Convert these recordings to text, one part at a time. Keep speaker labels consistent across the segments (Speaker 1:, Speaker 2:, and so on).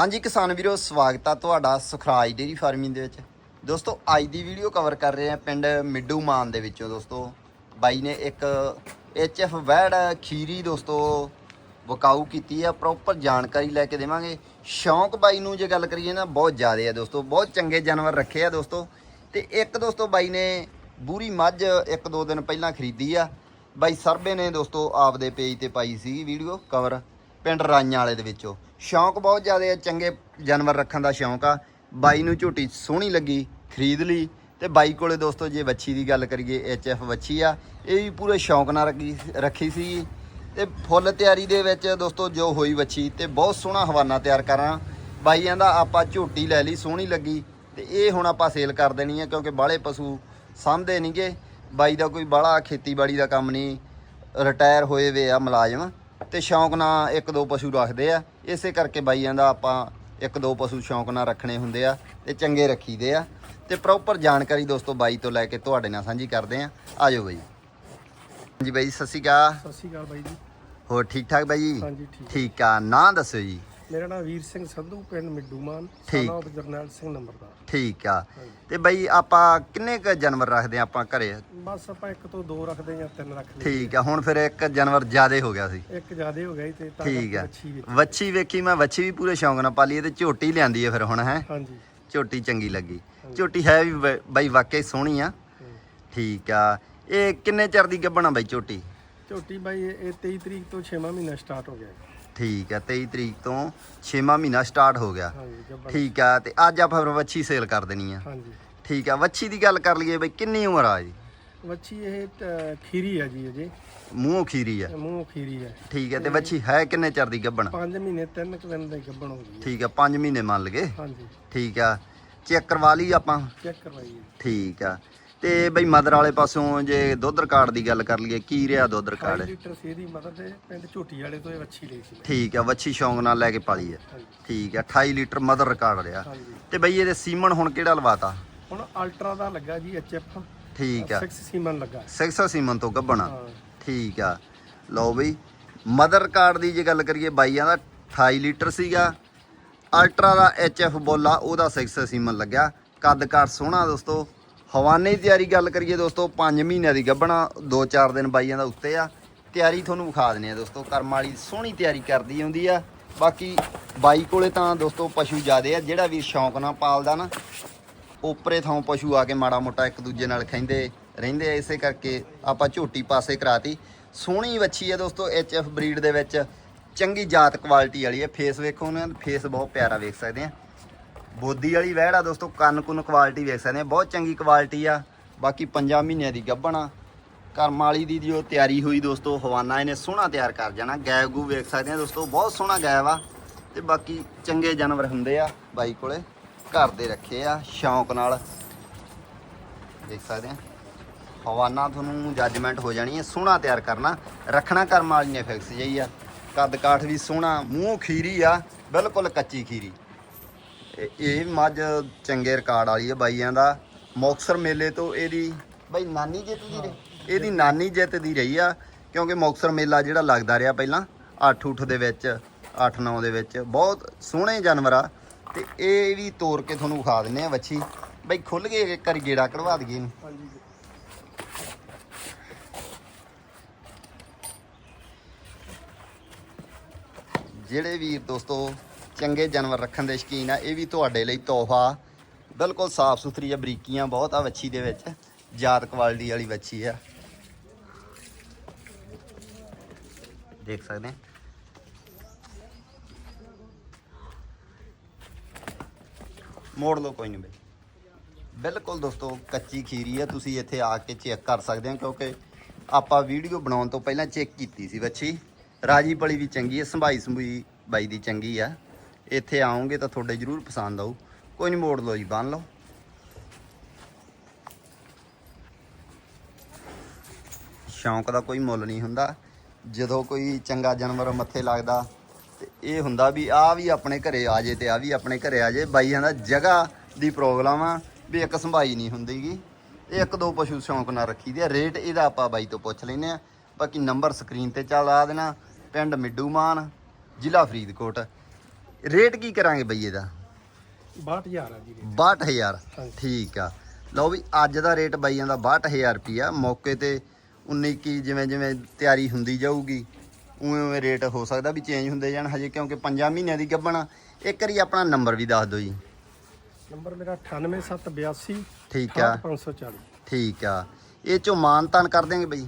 Speaker 1: ਹਾਂਜੀ ਕਿਸਾਨ ਵੀਰੋ, ਸਵਾਗਤ ਆ ਤੁਹਾਡਾ ਸੁਖਰਾਜ ਡੇਰੀ ਫਾਰਮਿੰਗ ਦੇ ਵਿੱਚ। ਦੋਸਤੋ, ਅੱਜ ਦੀ ਵੀਡੀਓ ਕਵਰ ਕਰ ਰਹੇ ਆ ਪਿੰਡ ਮਿੱਡੂ ਮਾਨ ਦੇ ਵਿੱਚੋਂ ਦੋਸਤੋ। ਬਾਈ ਨੇ ਇੱਕ ਐਫ ਵੈੜ ਖੀਰੀ ਦੋਸਤੋ ਵਕਾਊ ਕੀਤੀ ਆ ਪ੍ਰੋਪਰ ਜਾਣਕਾਰੀ ਲੈ ਕੇ ਦੇਵਾਂਗੇ। ਸ਼ੌਂਕ ਬਾਈ ਨੂੰ ਜੇ ਗੱਲ ਕਰੀਏ ਨਾ, ਬਹੁਤ ਜ਼ਿਆਦਾ ਆ ਦੋਸਤੋ, ਬਹੁਤ ਚੰਗੇ ਜਾਨਵਰ ਰੱਖੇ ਆ ਦੋਸਤੋ। ਤੇ ਇੱਕ ਦੋਸਤੋ ਬਾਈ ਨੇ ਬੂਰੀ ਮੱਝ ਇੱਕ ਦੋ ਦਿਨ ਪਹਿਲਾਂ ਖਰੀਦੀ ਆ। ਬਾਈ ਸਰਬੇ ਨੇ ਦੋਸਤੋ ਆਪਦੇ ਪੇਜ ਤੇ ਪਾਈ ਸੀ ਵੀਡੀਓ ਕਵਰ ਪਿੰਡ ਰਾਈਆਂ ਵਾਲੇ ਦੇ ਵਿੱਚੋਂ। ਸ਼ੌਂਕ ਬਹੁਤ ਜ਼ਿਆਦਾ ਆ ਚੰਗੇ ਜਾਨਵਰ ਰੱਖਣ ਦਾ ਸ਼ੌਂਕ ਆ। ਬਾਈ ਨੂੰ ਝੋਟੀ ਸੋਹਣੀ ਲੱਗੀ, ਖਰੀਦ ਲਈ। ਤੇ ਬਾਈ ਕੋਲੇ ਦੋਸਤੋ, ਜੇ ਵੱਛੀ ਦੀ ਗੱਲ ਕਰੀਏ ਐਫ ਵੱਛੀ ਆ। ਇਹ ਵੀ ਪੂਰੇ ਸ਼ੌਂਕ ਨਾਲ ਰੱਖੀ ਰੱਖੀ ਸੀ। ਤੇ ਫੁੱਲ ਤਿਆਰੀ ਦੇ ਵਿੱਚ ਦੋਸਤੋ, ਜੋ ਹੋਈ ਵੱਛੀ, ਤੇ ਬਹੁਤ ਸੋਹਣਾ ਹਵਾਨਾ ਤਿਆਰ ਕਰਾਂ ਬਾਈਆਂ ਦਾ ਆਪਾਂ ਝੋਟੀ ਲੈ ਲਈ, ਸੋਹਣੀ ਲੱਗੀ। ਤੇ ਇਹ ਹੁਣ ਆਪਾਂ ਸੇਲ ਕਰ ਦੇਣੀ ਆ, ਕਿਉਂਕਿ ਬਾਹਲੇ ਪਸ਼ੂ ਸਾਂਭਦੇ ਨਹੀਂਗੇ ਬਾਈ ਦਾ ਕੋਈ ਬਾਹਲਾ ਖੇਤੀਬਾੜੀ ਦਾ ਕੰਮ ਨਹੀਂ। ਰਿਟਾਇਰ ਹੋਏ ਵੇ ਆ ਮੁਲਾਜ਼ਮ। ਤੇ ਸ਼ੌਂਕ ਨਾਲ ਇੱਕ ਦੋ ਪਸ਼ੂ ਰੱਖਦੇ ਆ। ਇਸੇ ਕਰਕੇ ਬਾਈਆਂ ਦਾ ਆਪਾਂ ਇੱਕ ਦੋ ਪਸ਼ੂ ਸ਼ੌਂਕ ਨਾਲ ਰੱਖਣੇ ਹੁੰਦੇ ਆ ਤੇ ਚੰਗੇ ਰੱਖੀਦੇ ਆ। ਤੇ ਪ੍ਰੋਪਰ ਜਾਣਕਾਰੀ ਦੋਸਤੋ ਬਾਈ ਤੋਂ ਲੈ ਕੇ ਤੁਹਾਡੇ ਨਾਲ ਸਾਂਝੀ ਕਰਦੇ ਆ। ਆਜੋ ਬਾਈ। ਹਾਂਜੀ ਬਾਈ ਸਤਿ ਸ਼੍ਰੀ ਅਕਾਲ।
Speaker 2: ਸਤਿ ਸ਼੍ਰੀ ਅਕਾਲ ਬਾਈ ਜੀ।
Speaker 1: ਹੋਰ ਠੀਕ ਠਾਕ ਬਾਈ ਜੀ?
Speaker 2: ਹਾਂਜੀ ਠੀਕ।
Speaker 1: ਠੀਕ ਆ। ਨਾਂ ਦੱਸੋ ਜੀ।
Speaker 2: ਮੇਰਾ ਨਾਮ ਵੀਰ ਸਿੰਘ ਸੰਧੂ ਪਿੰਡ ਮਿੱਡੂਮਾਨ
Speaker 1: ਠੀਕ।
Speaker 2: ਸਾਨਾ ਜਰਨੈਲ ਸਿੰਘ ਨੰਬਰਦਾਰ।
Speaker 1: ਠੀਕ ਆ। ਤੇ ਬਾਈ ਆਪਾਂ ਕਿੰਨੇ ਕ ਜਾਨਵਰ ਰੱਖਦੇ ਆ ਆਪਾਂ ਘਰੇ?
Speaker 2: ਬਸ ਆਪਾਂ ਇੱਕ ਤੋਂ ਦੋ ਰੱਖਦੇ ਜਾਂ ਤਿੰਨ ਰੱਖਦੇ
Speaker 1: ਠੀਕ ਆ ਹੁਣ ਫਿਰ ਇੱਕ ਜਾਨਵਰ ਜ਼ਿਆਦੇ ਹੋ ਗਿਆ ਸੀ।
Speaker 2: ਇੱਕ ਜ਼ਿਆਦੇ ਹੋ ਗਿਆ ਸੀ ਤੇ ਤਾਂ
Speaker 1: ਠੀਕ
Speaker 2: ਕਰਕੇ
Speaker 1: ਆ।
Speaker 2: ਵੱਛੀ
Speaker 1: ਵੇਖੀ ਮੈਂ ਵੱਛੀ ਵੀ ਪੂਰੇ ਸ਼ੌਂਕ ਨਾਲ ਪਾਲੀ ਤੇ ਝੋਟੀ ਲਿਆਂਦੀ ਹੈ ਫਿਰ ਹੁਣ ਹੈ।
Speaker 2: ਹਾਂਜੀ।
Speaker 1: ਝੋਟੀ ਚੰਗੀ ਲੱਗੀ। ਝੋਟੀ ਹੈ ਵੀ ਬ- ਬਾਈ ਵਾਕਈ ਸੋਹਣੀ ਆ। ਠੀਕ ਆ। ਇਹ ਕਿੰਨੇ ਚਿਰ ਦੀ ਗੱਭਣਾ ਬਾਈ ਝੋਟੀ?
Speaker 2: ਝੋਟੀ ਬਾਈ ਇਹ ਇਹ 23 ਤਰੀਕ ਤੋਂ 6ਵਾਂ ਮਹੀਨਾ ਸਟਾਰਟ ਹੋ ਗਿਆ।
Speaker 1: ਠੀਕ ਆ 23 ਤਰੀਕ ਤੋਂ 6ਵਾਂ ਮਹੀਨਾ ਸਟਾਰਟ ਹੋ ਗਿਆ।
Speaker 2: ਹਾਂਜੀ ਗੱਬਣ
Speaker 1: ਠੀਕ ਆ ਤੇ ਅੱਜ ਆਪਾਂ ਫਿਰ ਵੱਛੀ ਸੇਲ ਕਰ ਦੇਣੀ ਆ।
Speaker 2: ਹਾਂਜੀ।
Speaker 1: ਠੀਕ ਆ ਵੱਛੀ ਦੀ ਗੱਲ ਕਰ ਲਈਏ ਬਈ ਕਿੰਨੀ ਉਮਰ ਆ ਜੀ?
Speaker 2: ਵੱਛੀ ਇਹ ਖੀਰੀ ਆ ਜੀ ਅਜੇ।
Speaker 1: ਮੂੰਹ ਖੀਰੀ ਆ।
Speaker 2: ਮੂੰਹ ਖੀਰੀ ਹੈ
Speaker 1: ਠੀਕ ਆ ਤੇ ਵੱਛੀ ਹੈ ਕਿੰਨੇ ਚਿਰ ਦੀ ਗੱਭਣ?
Speaker 2: 5 ਮਹੀਨੇ 3 ਦਿਨ ਦੇ ਗੱਬਣ ਹੋ ਗਈ ਹੈ।
Speaker 1: ਠੀਕ ਆ 5 ਮਹੀਨੇ ਮੰਨ ਲਗੇ?
Speaker 2: ਹਾਂਜੀ।
Speaker 1: ਠੀਕ ਆ ਚੈੱਕ ਕਰਵਾ ਲਈ ਆਪਾਂ?
Speaker 2: ਚੈੱਕ ਕਰਵਾਈਏ
Speaker 1: ਠੀਕ ਆ ਤੇ ਬਈ ਮਦਰ ਵਾਲੇ ਪਾਸੋਂ ਜੇ ਦੁੱਧ ਰਿਕਾਰਡ ਦੀ ਗੱਲ ਕਰ ਲਈਏ ਕੀ ਰਿਹਾ ਦੁੱਧ
Speaker 2: 5
Speaker 1: ਰਿਕਾਰਡ
Speaker 2: ਲੀਟਰ ਸੀ ਦੀ ਮਦਦ ਦੇ ਪਿੰਡ ਝੋਟੀ ਵਾਲੇ ਤੋਂ ਇਹ ਵੱਛੀ ਲਈ ਸੀ। ਮੈਂ।
Speaker 1: ਠੀਕ ਆ ਵੱਛੀ ਸ਼ੌਂਕ ਨਾਲ ਲੈ ਕੇ ਪਾਲੀ ਆ।
Speaker 2: ਹਾਂਜੀ।
Speaker 1: ਠੀਕ ਆ 28 ਲੀਟਰ ਮਦਰ ਰਿਕਾਰਡ ਰਿਹਾ। ਤੇ ਬਈ ਇਹਦੇ ਸੀਮਨ ਹੁਣ ਕਿਹੜਾ ਲਵਾਤਾ?
Speaker 2: ਹੁਣ ਅਲਟਰਾ ਦਾ ਲੱਗਾ ਜੀ ਐਚਐਫ
Speaker 1: ਠੀਕ ਆ।
Speaker 2: 6 ਸੀਮਨ ਲੱਗਾ।
Speaker 1: 600 ਸੀਮਨ ਤੋਂ ਗੱਬਣਾ
Speaker 2: ਹਾਂ।
Speaker 1: ਠੀਕ ਆ। ਲਓ ਬਈ ਮਦਰ ਰਿਕਾਰਡ ਦੀ ਜੇ ਗੱਲ ਕਰੀਏ ਬਾਈਆਂ ਦਾ 28 ਲੀਟਰ ਸੀਗਾ। ਅਲਟਰਾ ਦਾ ਐਚਐਫ ਬੋਲਾ ਉਹਦਾ 600 ਸੀਮਨ ਲੱਗਿਆ। ਕੱਦ ਕਾਠ ਸੋਹਣਾ ਦੋਸਤੋ। ਹਵਾਨੇ ਦੀ ਤਿਆਰੀ ਗੱਲ ਕਰੀਏ ਦੋਸਤੋ 5 ਮਹੀਨਿਆਂ ਦੀ ਗੱਭਣਾ 2-4 ਦਿਨ ਬਾਈਆਂ ਦਾ ਉੱਤੇ ਆ। ਤਿਆਰੀ ਤੁਹਾਨੂੰ ਵਿਖਾ ਦਿੰਨੇ ਆ ਦੋਸਤੋ, ਕਰਮ ਵਾਲੀ ਸੋਹਣੀ ਤਿਆਰੀ ਕਰਦੀ ਹੁੰਦੀ ਆ। ਬਾਕੀ ਬਾਈ ਕੋਲੇ ਤਾਂ ਦੋਸਤੋ ਪਸ਼ੂ ਜ਼ਿਆਦੇ ਆ, ਜਿਹੜਾ ਵੀ ਸ਼ੌਂਕ ਨਾਲ ਪਾਲਦਾ ਨਾ, ਉਪਰੇ ਥਾਂ ਪਸ਼ੂ ਆ ਕੇ ਮਾੜਾ ਮੋਟਾ ਇੱਕ ਦੂਜੇ ਨਾਲ ਖੈਂਦੇ ਰਹਿੰਦੇ ਆ, ਇਸੇ ਕਰਕੇ ਆਪਾਂ ਝੋਟੀ ਪਾਸੇ ਕਰਾਤੀ। ਸੋਹਣੀ ਵੱਛੀ ਹੈ ਦੋਸਤੋ ਐਫ ਬਰੀਡ ਦੇ ਵਿੱਚ। ਚੰਗੀ ਜਾਤ ਕੁਆਲਿਟੀ ਵਾਲੀ ਹੈ ਫੇਸ ਵੇਖੋ ਉਹਨਾਂ ਦਾ ਫੇਸ ਬਹੁਤ ਪਿਆਰਾ ਵੇਖ ਸਕਦੇ ਆ। ਬੋਦੀ ਵਾਲੀ ਵਹਿੜ ਆ ਦੋਸਤੋ, ਕੰਨ ਕੁੰਨ ਕੁਆਲਿਟੀ ਵੇਖ ਸਕਦੇ ਆ। ਬਹੁਤ ਚੰਗੀ ਕੁਆਲਿਟੀ ਆ। ਬਾਕੀ 5 ਮਹੀਨਿਆਂ ਦੀ ਗੱਭਣ ਆ। ਕਰਮ ਵਾਲੀ ਦੀ ਜੋ ਤਿਆਰੀ ਹੋਈ ਦੋਸਤੋ, ਹਵਾਨਾ ਇਹਨੇ ਸੋਹਣਾ ਤਿਆਰ ਕਰ ਜਾਣਾ। ਗੈਬ ਗੂ ਵੇਖ ਸਕਦੇ ਆ ਦੋਸਤੋ, ਬਹੁਤ ਸੋਹਣਾ ਗੈਬ ਆ ਤੇ ਬਾਕੀ ਚੰਗੇ ਜਾਨਵਰ ਹੁੰਦੇ ਆ ਬਾਈ ਕੋਲੇ, ਘਰ ਦੇ ਰੱਖੇ ਆ ਸ਼ੌਂਕ ਨਾਲ। ਦੇਖ ਸਕਦੇ ਆ। ਹਵਾਨਾ ਤੁਹਾਨੂੰ ਜੱਜਮੈਂਟ ਹੋ ਜਾਣੀ ਹੈ ਸੋਹਣਾ ਤਿਆਰ ਕਰਨਾ। ਰੱਖਣਾ ਕਰਮ ਵਾਲੀ ਨੇ ਫਿਕਸ ਜਈ ਆ। ਕੱਦ ਕਾਠ ਵੀ ਸੋਹਣਾ, ਮੂੰਹ ਖੀਰੀ ਆ, ਬਿਲਕੁਲ ਕੱਚੀ ਖੀਰੀ। ਇਹ- ਇਹ ਮੱਝ ਚੰਗੇ ਰਿਕਾਰਡ ਵਾਲੀ ਹੈ ਬਾਈਆਂ ਦਾ। ਮੌਕਸਰ ਮੇਲੇ ਤੋਂ ਇਹਦੀ ਬਾਈ ਨਾਨੀ ਜਿੱਤ ਦੀ ਰਹੀ ਇਹਦੀ ਨਾਨੀ ਜਿੱਤ ਦੀ ਰਹੀ ਆ ਕਿਉਂਕਿ ਮੌਕਸਰ ਮੇਲਾ ਜਿਹੜਾ ਲੱਗਦਾ ਰਿਹਾ ਪਹਿਲਾਂ 8 ਉੱਠ ਦੇ ਵਿੱਚ 8 9 ਦੇ ਵਿੱਚ ਬਹੁਤ ਸੋਹਣੇ ਜਾਨਵਰ ਆ। ਤੇ ਇਹ ਵੀ ਤੋੜ ਕੇ ਤੁਹਾਨੂੰ ਵਿਖਾ ਦਿੰਨੇ ਆ ਵੱਛੀ। ਬਾਈ ਖੁੱਲ ਕੇ ਇੱਕ ਵਾਰੀ ਗੇੜਾ ਕਢਵਾ ਦਈਏ ਇਹਨੂੰ।
Speaker 2: ਹਾਂਜੀ।
Speaker 1: ਜਿਹੜੇ ਵੀਰ ਦੋਸਤੋ ਚੰਗੇ ਜਾਨਵਰ ਰੱਖਣ ਦੇ ਸ਼ੌਕੀਨ ਆ, ਇਹ ਵੀ ਤੁਹਾਡੇ ਲਈ ਤੋਹਫਾ। ਬਿਲਕੁਲ ਸਾਫ਼ ਸੁਥਰੀ ਆ, ਬਰੀਕੀਆਂ ਬਹੁਤ ਆ ਵੱਛੀ ਦੇ ਵਿੱਚ। ਜਾਤ ਕੁਆਲਿਟੀ ਵਾਲੀ ਵੱਛੀ ਆ। ਦੇਖ ਸਕਦੇ ਆ। ਮੋੜ ਲਓ, ਕੋਈ ਨਹੀਂ ਬਈ। ਬਿਲਕੁਲ ਦੋਸਤੋ, ਕੱਚੀ ਖੀਰੀ ਆ, ਤੁਸੀਂ ਇੱਥੇ ਆ ਕੇ ਚੈੱਕ ਕਰ ਸਕਦੇ ਹੋ, ਕਿਉਂਕਿ ਆਪਾਂ ਵੀਡੀਓ ਬਣਾਉਣ ਤੋਂ ਪਹਿਲਾਂ ਚੈੱਕ ਕੀਤੀ ਸੀ ਬੱਚੀ ਰਾਜੀ ਪਲੀ ਵੀ ਚੰਗੀ ਹੈ ਸੰਭਾਈ ਸੰਭੂਈ ਬਾਈ ਦੀ ਚੰਗੀ ਆ। ਇੱਥੇ ਆਉਂਗੇ ਤਾਂ ਤੁਹਾਡੇ ਜ਼ਰੂਰ ਪਸੰਦ ਆਊ। ਕੋਈ ਨਹੀਂ ਮੋੜ ਲਓ ਜੀ, ਬੰਨ ਲਓ। ਸ਼ੌਂਕ ਦਾ ਕੋਈ ਮੁੱਲ ਨਹੀਂ ਹੁੰਦਾ। ਜਦੋਂ ਕੋਈ ਚੰਗਾ ਜਾਨਵਰ ਮੱਥੇ ਲੱਗਦਾ, ਤੇ ਇਹ ਹੁੰਦਾ ਵੀ ਆ ਵੀ ਆਪਣੇ ਘਰੇ ਆ ਜੇ ਤੇ ਆ ਵੀ ਆਪਣੇ ਘਰੇ ਆ ਜੇ। ਬਾਈਆਂ ਦਾ ਜਗ੍ਹਾ ਦੀ ਪ੍ਰੋਬਲਮ ਆ ਵੀ ਇੱਕ ਸੰਭਾਈ ਨਹੀਂ ਹੁੰਦੀਗੀ। ਇਹ ਇੱਕ ਦੋ ਪਸ਼ੂ ਸ਼ੌਂਕ ਨਾਲ ਰੱਖੀ ਦੇ ਆ। ਰੇਟ ਇਹਦਾ ਆਪਾਂ ਬਾਈ ਤੋਂ ਪੁੱਛ ਲੈਨੇ ਆ। ਬਾਕੀ ਨੰਬਰ ਸਕਰੀਨ ਤੇ ਚੱਲ ਆ ਦੇਣਾ। ਪਿੰਡ ਮਿੱਡੂਮਾਨ ਜ਼ਿਲ੍ਹਾ ਫਰੀਦਕੋਟ। ਰੇਟ ਕੀ ਕਰਾਂਗੇ ਬਈ ਇਹਦਾ?
Speaker 2: 62000 ਆ ਜੀ ਰੇਟ।
Speaker 1: 62000
Speaker 2: ਹਾਂਜੀ।
Speaker 1: ਠੀਕ ਆ। ਲਓ ਵੀ ਅੱਜ ਦਾ ਰੇਟ ਬਾਈਆਂ ਦਾ 62000 ਰੁਪਿਆ ਮੌਕੇ ਤੇ 19 ਕੀ ਜਿਵੇਂ ਜਿਵੇਂ ਤਿਆਰੀ ਹੁੰਦੀ ਜਾਊਗੀ ਉਵੇਂ ਉਵੇਂ ਰੇਟ ਹੋ ਸਕਦਾ ਵੀ ਚੇਂਜ ਹੁੰਦੇ ਜਾਣ ਹਜੇ ਕਿਉਂਕਿ 5 ਮਹੀਨਿਆਂ ਦੀ ਗੱਭਣ ਆ। ਇੱਕ ਵਾਰੀ ਆਪਣਾ ਨੰਬਰ ਵੀ ਦੱਸ ਦਿਓ ਜੀ।
Speaker 2: ਨੰਬਰ ਮੇਰਾ 98782
Speaker 1: ਠੀਕ ਆ।
Speaker 2: 540
Speaker 1: ਠੀਕ ਆ। ਇਹ ਚੋਂ ਮਾਨਤਾਨ ਕਰ ਦੇਂਗੇ ਬਈ।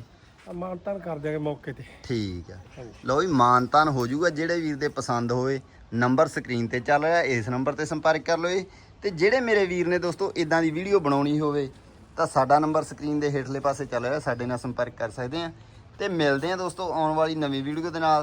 Speaker 2: ਮਾਨਤਾਨ ਕਰ ਦਿਆਂਗੇ ਮੌਕੇ ਤੇ।
Speaker 1: ਠੀਕ ਆ। ਲਓ ਵੀ ਮਾਨਤਾਨ ਹੋ ਜਾਊਗਾ ਜਿਹੜੇ ਵੀਰ ਦੇ ਪਸੰਦ ਹੋਏ ਨੰਬਰ ਸਕਰੀਨ ਤੇ ਚੱਲ ਰਿਹਾ ਇਸ ਨੰਬਰ ਤੇ ਸੰਪਰਕ ਕਰ ਲਓ ਜੀ। ਤੇ ਜਿਹੜੇ ਮੇਰੇ ਵੀਰ ਨੇ ਦੋਸਤੋ ਇਦਾਂ ਦੀ ਵੀਡੀਓ ਬਣਾਉਣੀ ਹੋਵੇ ਤਾਂ ਸਾਡਾ ਨੰਬਰ ਸਕਰੀਨ ਦੇ ਹੇਠਲੇ ਪਾਸੇ ਚੱਲ ਰਿਹਾ ਸਾਡੇ ਨਾਲ ਸੰਪਰਕ ਕਰ ਸਕਦੇ ਆ। ਤੇ ਮਿਲਦੇ ਆ ਦੋਸਤੋ ਆਉਣ ਵਾਲੀ ਨਵੀਂ ਵੀਡੀਓ ਦੇ ਨਾਲ।